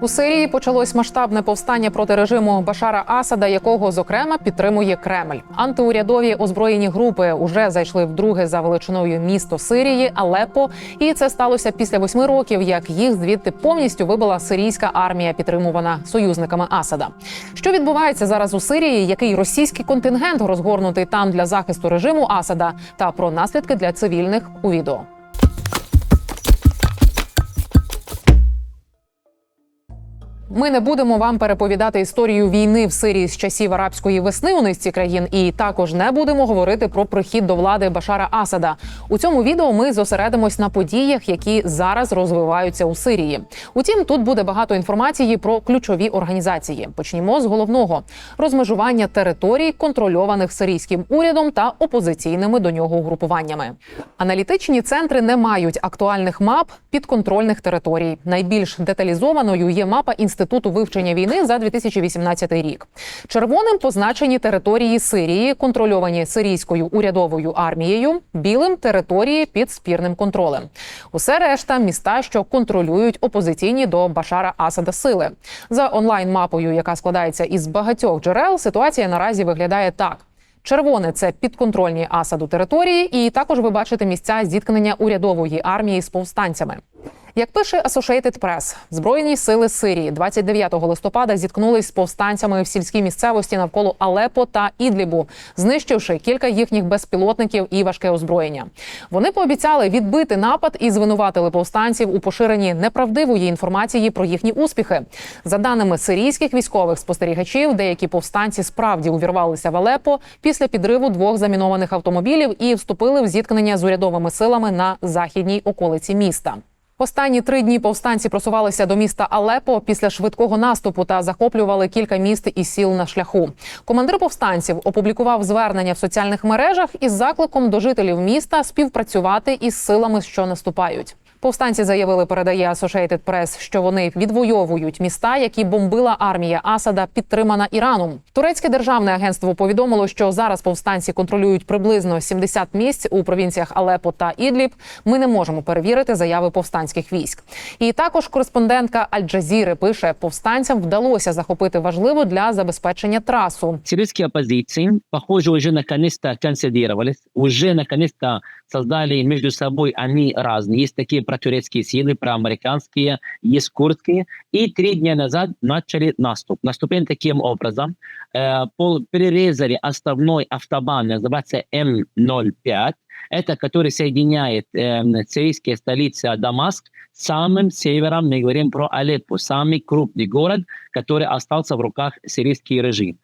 У Сирії почалось масштабне повстання проти режиму Башара Асада, якого зокрема підтримує Кремль. Антиурядові озброєні групи уже зайшли вдруге за величиною місто Сирії Алеппо, і це сталося після восьми років, як їх звідти повністю вибила сирійська армія, підтримувана союзниками Асада. Що відбувається зараз у Сирії? Який російський контингент розгорнутий там для захисту режиму Асада, та про наслідки для цивільних у відео. Ми не будемо вам переповідати історію війни в Сирії з часів арабської весни у низці країн, і також не будемо говорити про прихід до влади Башара Асада. У цьому відео ми зосередимось на подіях, які зараз розвиваються у Сирії. Утім, тут буде багато інформації про ключові організації. Почнімо з головного розмежування територій, контрольованих сирійським урядом та опозиційними до нього угрупуваннями. Аналітичні центри не мають актуальних мап підконтрольних територій. Найбільш деталізованою є мапа інституту вивчення війни за 2018 рік. Червоним позначені території Сирії, контрольовані сирійською урядовою армією, білим території під спірним контролем. Усе решта міста, що контролюють опозиційні до Башара Асада сили. За онлайн-мапою, яка складається із багатьох джерел, ситуація наразі виглядає так. Червоне це підконтрольні Асаду території, і також ви бачите місця зіткнення урядової армії з повстанцями. Як пише Associated Press, збройні сили Сирії 29 листопада зіткнулись з повстанцями в сільській місцевості навколо Алепо та Ідлібу, знищивши кілька їхніх безпілотників і важке озброєння. Вони пообіцяли відбити напад і звинуватили повстанців у поширенні неправдивої інформації про їхні успіхи. За даними сирійських військових спостерігачів, деякі повстанці справді увірвалися в Алепо після підриву двох замінованих автомобілів і вступили в зіткнення з урядовими силами на західній околиці міста. Останні три дні повстанці просувалися до міста Алепо після швидкого наступу та захоплювали кілька міст і сіл на шляху. Командир повстанців опублікував звернення в соціальних мережах із закликом до жителів міста співпрацювати із силами, що наступають. Повстанці заявили, передає Associated Press, що вони відвоюють міста, які бомбила армія Асада, підтримана Іраном. Турецьке державне агентство повідомило, що зараз повстанці контролюють приблизно 70 місць у провінціях Алепо та Ідліб. Ми не можемо перевірити заяви повстанських військ. І також кореспондентка Аль-Джазіри пише: повстанцям вдалося захопити важливу для забезпечення трасу. сирийские оппозиции, похоже, уже наконец-то консолидировались, уже наконец-то создали между собой они разные. Есть такие протурецкие силы, проамериканские, есть курдские. И три дня назад начали наступ. Наступили таким образом. Э, пол- перерезали основной автобан, называется М05. Это который соединяет э, сирийские столицы Дамаск с самым севером, мы говорим про Алеппо, самый крупный город, который остался в руках сирийский режим.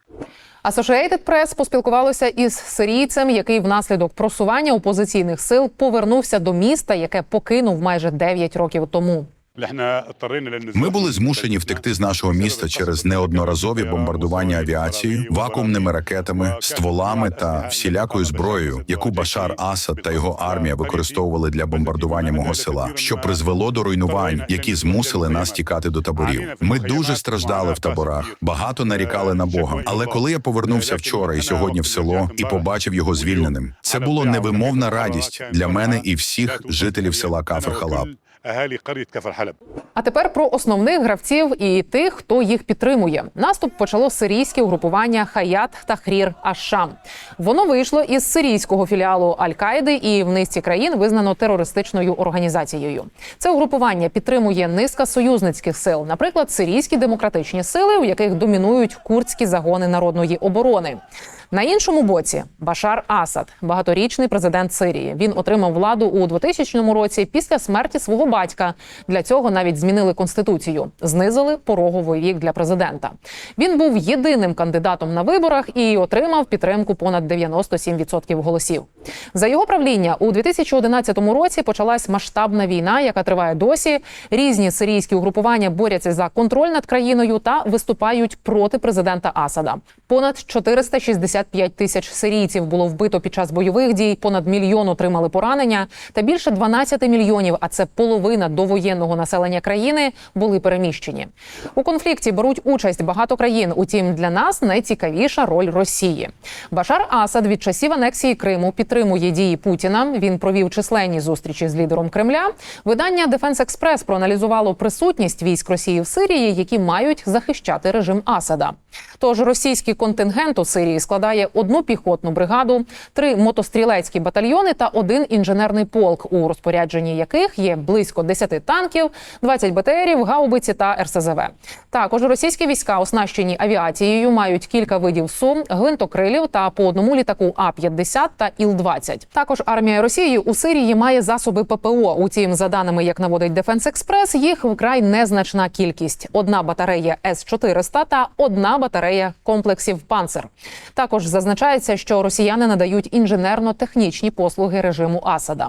Associated Press поспілкувалося із сирійцем, який внаслідок просування опозиційних сил повернувся до міста, яке покинув майже 9 років тому. Ми були змушені втекти з нашого міста через неодноразові бомбардування авіацією, вакуумними ракетами, стволами та всілякою зброєю, яку Башар Асад та його армія використовували для бомбардування мого села, що призвело до руйнувань, які змусили нас тікати до таборів. Ми дуже страждали в таборах, багато нарікали на Бога. Але коли я повернувся вчора і сьогодні в село і побачив його звільненим, це було невимовна радість для мене і всіх жителів села Кафр Халаб. اهالي قريه كفر حلب А тепер про основних гравців і тих, хто їх підтримує. Наступ почало сирійське угрупування Хаят та Хрір Аш-Шам. Воно вийшло із сирійського філіалу Аль-Каїди і в низці країн визнано терористичною організацією. Це угрупування підтримує низка союзницьких сил, наприклад, сирійські демократичні сили, у яких домінують курдські загони народної оборони. На іншому боці Башар Асад, багаторічний президент Сирії. Він отримав владу у 2000 році після смерті свого батька. Для цього навіть змінили конституцію, знизили пороговий вік для президента. Він був єдиним кандидатом на виборах і отримав підтримку понад 97% голосів. За його правління у 2011 році почалась масштабна війна, яка триває досі. Різні сирійські угрупування борються за контроль над країною та виступають проти президента Асада. Понад 460 65 тисяч сирійців було вбито під час бойових дій. Понад мільйон отримали поранення, та більше 12 мільйонів, а це половина довоєнного населення країни, були переміщені. У конфлікті беруть участь багато країн. Утім, для нас найцікавіша роль Росії. Башар Асад від часів анексії Криму підтримує дії Путіна. Він провів численні зустрічі з лідером Кремля. Видання Defense Express проаналізувало присутність військ Росії в Сирії, які мають захищати режим Асада. Тож російський контингент у Сирії складає одну піхотну бригаду, три мотострілецькі батальйони та один інженерний полк, у розпорядженні яких є близько 10 танків, 20 БТРів, гаубиці та РСЗВ. Також російські війська, оснащені авіацією, мають кілька видів сум, гвинтокрилів та по одному літаку А-50 та Іл-20. Також армія Росії у Сирії має засоби ППО. Утім, за даними, як наводить Defense Express, їх вкрай незначна кількість: одна батарея С-400 та одна батарея комплексів Панцер. Також зазначається, що росіяни надають інженерно-технічні послуги режиму Асада.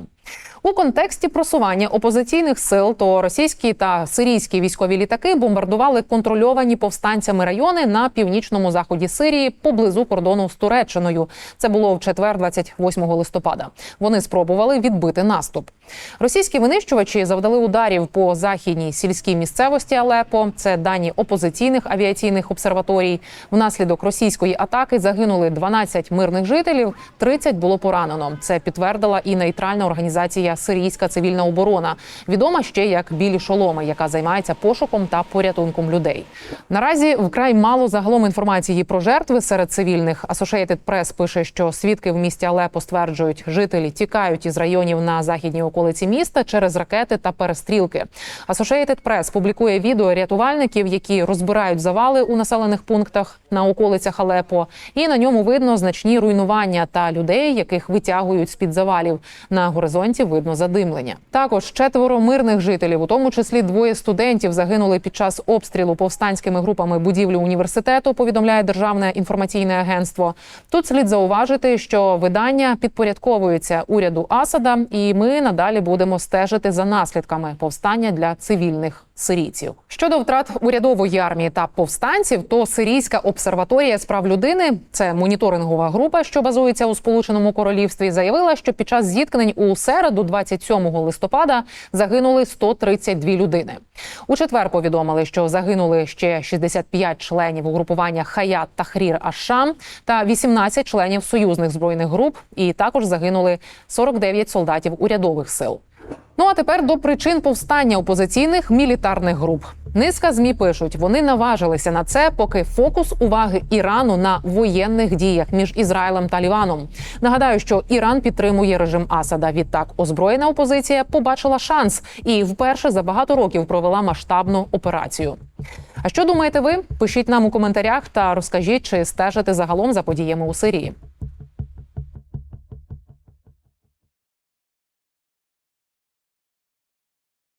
У контексті просування опозиційних сил то російські та сирійські військові літаки бомбардували контрольовані повстанцями райони на північному заході Сирії поблизу кордону з Туреччиною. Це було в четвер, 28 листопада. Вони спробували відбити наступ. Російські винищувачі завдали ударів по західній сільській місцевості Алепо. Це дані опозиційних авіаційних обсерваторій. Внаслідок російської атаки загинули 12 мирних жителів, 30 було поранено. Це підтвердила і нейтральна організація Сирійська цивільна оборона, відома ще як білі шоломи, яка займається пошуком та порятунком людей. Наразі вкрай мало загалом інформації про жертви серед цивільних. Associated Press пише, що свідки в місті Алепо стверджують, жителі тікають із районів на західній околиці міста через ракети та перестрілки. Associated Press публікує відео рятувальників, які розбирають завали у населених пунктах на околицях Алепо, і на ньому видно значні руйнування та людей, яких витягують з під завалів. На горизонті видно задимлення. Також четверо мирних жителів, у тому числі двоє студентів, загинули під час обстрілу повстанськими групами будівлю університету. Повідомляє державне інформаційне агентство. Тут слід зауважити, що видання підпорядковується уряду Асада, і ми надалі будемо стежити за наслідками повстання для цивільних сирійців. Щодо втрат урядової армії та повстанців, то сирійська обсерваторія з прав людини, це моніторингова група, що базується у Сполученому Королівстві, заявила, що під час зіткнень у середу, 27 листопада, загинули 132 людини. У четвер повідомили, що загинули ще 65 членів угрупування Хаят Тахрір Ашам та 18 членів союзних збройних груп, і також загинули 49 солдатів урядових сил. Ну а тепер до причин повстання опозиційних мілітарних груп. Низка змі пишуть, вони наважилися на це, поки фокус уваги Ірану на воєнних діях між Ізраїлем та Ліваном. Нагадаю, що Іран підтримує режим Асада. Відтак озброєна опозиція побачила шанс і вперше за багато років провела масштабну операцію. А що думаєте ви? Пишіть нам у коментарях та розкажіть, чи стежите загалом за подіями у Сирії.